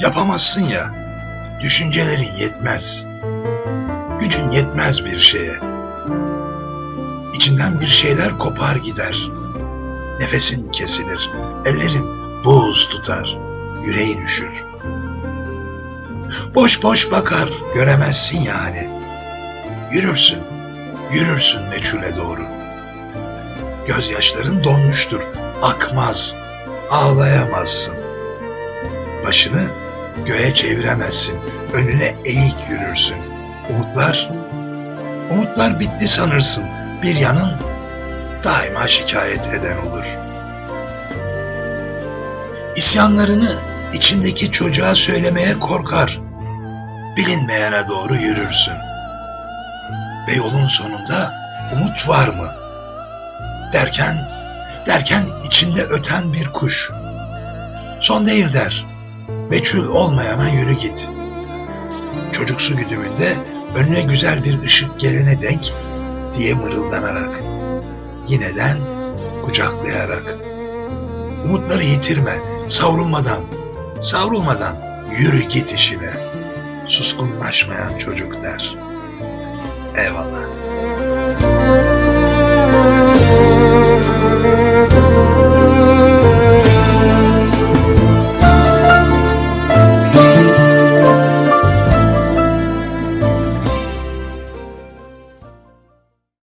Yapamazsın ya. Düşüncelerin yetmez. Gücün yetmez bir şeye. İçinden bir şeyler kopar gider. Nefesin kesilir. Ellerin buz tutar. Yüreğin üşür. Boş boş bakar, göremezsin yani. Yürürsün, yürürsün meçhule doğru. Gözyaşların donmuştur, akmaz, ağlayamazsın. Başını göğe çeviremezsin, önüne eğik yürürsün. Umutlar, umutlar bitti sanırsın, bir yanın daima şikayet eden olur. İsyanlarını içindeki çocuğa söylemeye korkar. Bilinmeyene doğru yürürsün. Ve yolun sonunda umut var mı? Derken, derken içinde öten bir kuş. Son değil der. Meçhul olmayana yürü git. Çocuksu güdümünde önüne güzel bir ışık gelene denk diye mırıldanarak. Yineden kucaklayarak. Umutları yitirme, savrulmadan, savrulmadan yürü git işine. Suskunlaşmayan çocuk der. Eyvallah.